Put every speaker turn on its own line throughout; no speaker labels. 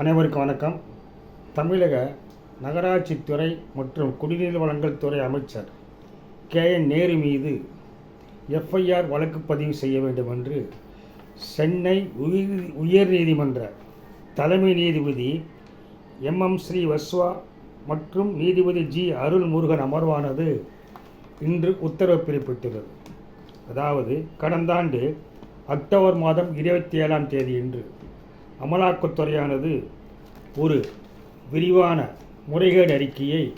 அனைவருக்கும் வணக்கம். தமிழக நகராட்சித்துறை மற்றும் குடிநீர் வழங்கல் துறை அமைச்சர் கே. என். நேரு மீது எஃப்ஐஆர் வழக்கு பதிவு செய்ய வேண்டும் என்று சென்னை உயர் உயர்நீதிமன்ற தலைமை நீதிபதி எம்எம் ஸ்ரீ வஸ்வா மற்றும் நீதிபதி ஜி. அருள் முருகன் அமர்வானது இன்று உத்தரவு பிறப்பித்துள்ளது. அதாவது கடந்த ஆண்டு அக்டோபர் மாதம் இருபத்தி ஏழாம் தேதியன்று அமலாக்கத்துறையானது ஒரு விரிவான முறைகேடு அறிக்கையை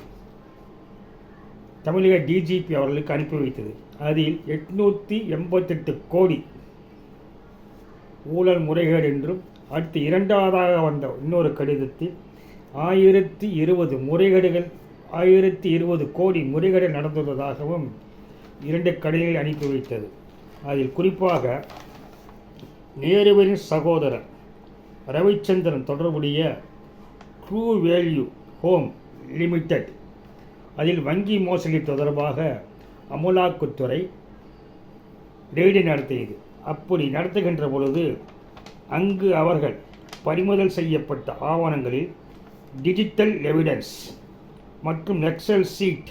தமிழக டிஜிபி அவர்களுக்கு அனுப்பி வைத்தது. அதில் எட்நூற்றி எண்பத்தெட்டு கோடி ஊழல் முறைகேடு என்றும் அடுத்து இரண்டாவதாக வந்த இன்னொரு கடிதத்தில் ஆயிரத்தி இருபது முறைகேடுகள் ஆயிரத்தி இருபது கோடி முறைகேடு நடந்துள்ளதாகவும் இரண்டு கடிதங்களை அனுப்பி வைத்தது. அதில் குறிப்பாக நேருவின் சகோதரர் ரவிச்சந்திரன் தொடர்புடைய ட்ரூ வேல்யூ ஹோம் லிமிடெட் அதில் வங்கி மோசடி தொடர்பாக அமலாக்கத்துறை ரெய்டு நடத்தியது. அப்படி நடத்துகின்ற பொழுது அங்கு அவர்கள் பறிமுதல் செய்யப்பட்ட ஆவணங்களில் டிஜிட்டல் எவிடன்ஸ் மற்றும் நெக்ஸல் சீட்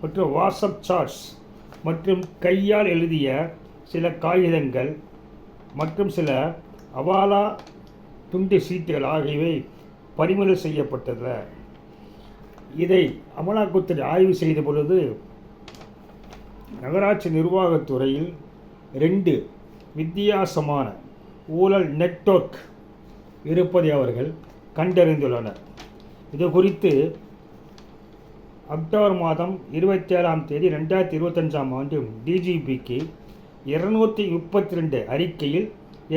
மற்றும் வாட்ஸ்அப் சார்ட்ஸ் மற்றும் கையால் எழுதிய சில காகிதங்கள் மற்றும் சில அவாலா துண்டு சீட்டுகள் ஆகியவை பறிமுதல் செய்யப்பட்டது இதை அமலாக்கத்துறை ஆய்வு செய்த பொழுது நகராட்சி நிர்வாகத்துறையில் ரெண்டு வித்தியாசமான ஊழல் நெட்வொர்க் இருப்பதை அவர்கள் கண்டறிந்துள்ளனர். இது குறித்து அக்டோபர் மாதம் இருபத்தி ஏழாம் தேதி ரெண்டாயிரத்தி இருபத்தஞ்சாம் ஆண்டு டிஜிபிக்கு இருநூற்றி முப்பத்தி ரெண்டு அறிக்கையில்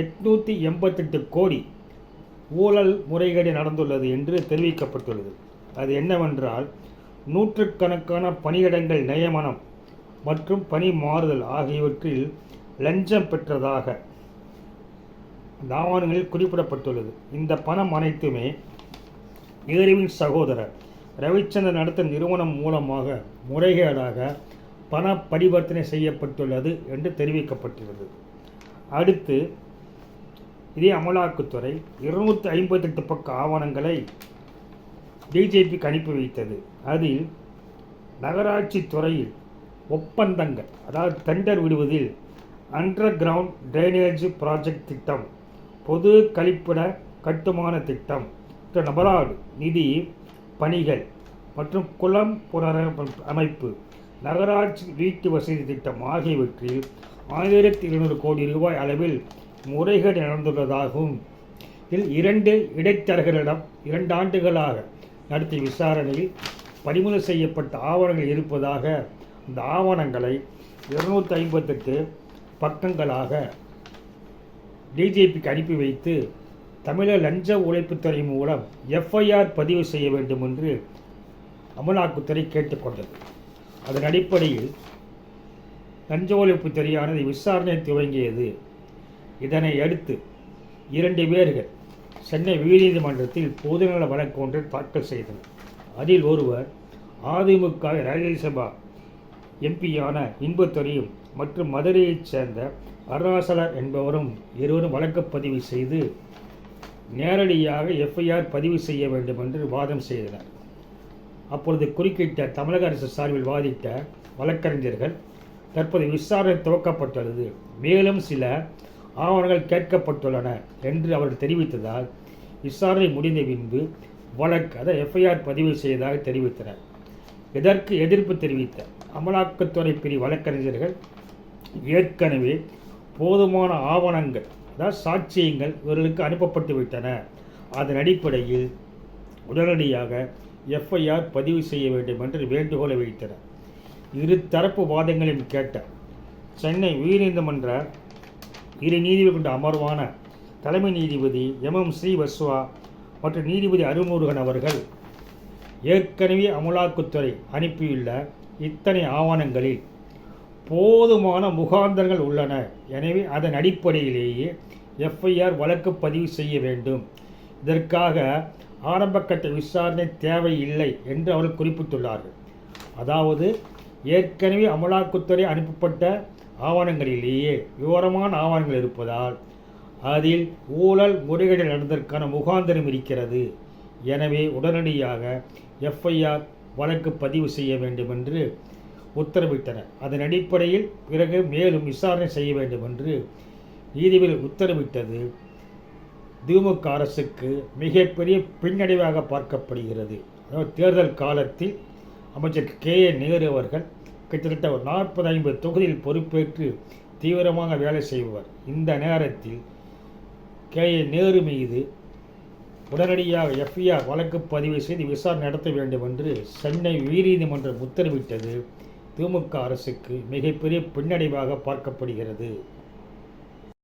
எட்நூற்றி எண்பத்தெட்டு கோடி ஊழல் முறைகேடு நடந்துள்ளது என்று தெரிவிக்கப்பட்டுள்ளது. அது என்னவென்றால் நூற்றுக்கணக்கான பணியிடங்கள் நியமனம் மற்றும் பணி மாறுதல் ஆகியவற்றில் லஞ்சம் பெற்றதாக அந்த ஆவணங்களில் குறிப்பிடப்பட்டுள்ளது. இந்த பணம் அனைத்துமே நேருவின் சகோதரர் ரவிச்சந்திரன் நடத்த நிறுவனம் மூலமாக முறைகேடாக பண பரிவர்த்தனை செய்யப்பட்டுள்ளது என்று தெரிவிக்கப்பட்டுள்ளது. அடுத்து இதே அமலாக்கத்துறை இருநூற்றி ஐம்பத்தெட்டு பக்க ஆவணங்களை பிஜேபிக்கு அனுப்பி வைத்தது. அதில் நகராட்சி துறையில் ஒப்பந்தங்கள் அதாவது டெண்டர் விடுவதில் அண்டர் கிரவுண்ட் ட்ரைனேஜ் ப்ராஜெக்ட் திட்டம் பொது கழிப்பிட கட்டுமான திட்டம் நபராடு நிதி பணிகள் மற்றும் குளம் புனர அமைப்பு நகராட்சி வீட்டு வசதி திட்டம் ஆகியவற்றில் ஆயிரத்தி இருநூறு கோடி ரூபாய் அளவில் முறைகேடு நடந்துள்ளதாகவும் இதில் இரண்டு இடைத்தரகர்களிடம் இரண்டு ஆண்டுகளாக நடத்திய விசாரணையில் பறிமுதல் செய்யப்பட்ட ஆவணங்கள் இருப்பதாக அந்த ஆவணங்களை இருநூற்றி ஐம்பத்தெட்டு பக்கங்களாக டிஜிபிக்கு அனுப்பி வைத்து தமிழக லஞ்ச ஒழிப்புத்துறை மூலம் எஃப்ஐஆர் பதிவு செய்ய வேண்டும் என்று அமலாக்கத்துறை கேட்டுக்கொண்டது. அதன் அடிப்படையில் லஞ்ச ஒழிப்புத்துறையானது விசாரணை துவங்கியது. இதனை அடுத்து இரண்டு பேர்கள் சென்னை உயர்நீதிமன்றத்தில் பொதுநல வழக்கு ஒன்றை தாக்கல் செய்தனர். அதில் ஒருவர் அதிமுக ராஜ்யசபா எம்பியான இன்பத்துறையும் மற்றும் மதுரையைச் சேர்ந்த அருணாசலர் என்பவரும் இருவரும் வழக்கு பதிவு செய்து நேரடியாக எஃப்ஐஆர் பதிவு செய்ய வேண்டும் என்று வாதம் செய்தனர். அப்பொழுது குறுக்கிட்ட தமிழக அரசு சார்பில் வாதிட்ட வழக்கறிஞர்கள் தற்போது விசாரணை துவக்கப்பட்டுள்ளது. மேலும் சில ஆவணங்கள் கேட்கப்பட்டுள்ளன என்று அவர்கள் தெரிவித்ததால் விசாரணை முடிந்த பின்பு வழக்கு அதை எஃப்ஐஆர் பதிவு செய்ததாக தெரிவித்தனர். இதற்கு எதிர்ப்பு தெரிவித்த அமலாக்கத்துறை பிரிவு வழக்கறிஞர்கள் ஏற்கனவே போதுமான ஆவணங்கள் அதாவது சாட்சியங்கள் இவர்களுக்கு அனுப்பப்பட்டு விட்டன. அதன் அடிப்படையில் உடனடியாக எஃப்ஐஆர் பதிவு செய்ய வேண்டும் என்று வேண்டுகோளை வைத்தனர் இரு தரப்பு வாதங்களையும் கேட்ட சென்னை உயர்நீதிமன்ற இரு நீதிபதி கொண்ட அமர்வான தலைமை நீதிபதி எம். எம். ஸ்ரீவஸ்வா மற்றும் நீதிபதி அருமுருகன் அவர்கள் ஏற்கனவே அமலாக்கத்துறை அனுப்பியுள்ள இத்தனை ஆவணங்களில் போதுமான முகாந்தர்கள் உள்ளன. எனவே அதன் அடிப்படையிலேயே எஃப்ஐஆர் வழக்கு பதிவு செய்ய வேண்டும். இதற்காக ஆரம்பக்கட்ட விசாரணை தேவையில்லை என்று அவர்கள் குறிப்பிட்டுள்ளார்கள். அதாவது ஏற்கனவே அமலாக்கத்துறை அனுப்பப்பட்ட ஆவணங்களிலேயே விவரமான ஆவணங்கள் இருப்பதால் அதில் ஊழல் முறைகேடு நடந்ததற்கான முகாந்திரம் இருக்கிறது. எனவே உடனடியாக எஃப்ஐஆர் வழக்கு பதிவு செய்ய வேண்டும் என்று உத்தரவிட்டனர் அதன் அடிப்படையில் பிறகு மேலும் விசாரணை செய்ய வேண்டும் என்று நீதிபதி உத்தரவிட்டது. திமுக அரசுக்கு மிகப்பெரிய பின்னடைவாக பார்க்கப்படுகிறது. தேர்தல் காலத்தில் அமைச்சர் கே ஏ நேரு அவர்கள் கிட்டத்தட்ட ஒரு நாற்பது ஐம்பது தொகுதியில் பொறுப்பேற்று தீவிரமாக வேலை செய்வார் இந்த நேரத்தில் கே. ஏ. நேரு மீது உடனடியாக எஃப்ஐஆர் வழக்கு பதிவு செய்து விசாரணை நடத்த வேண்டும் என்று சென்னை உயர்நீதிமன்றம் உத்தரவிட்டது. திமுக அரசுக்கு மிகப்பெரிய பின்னடைவாக பார்க்கப்படுகிறது.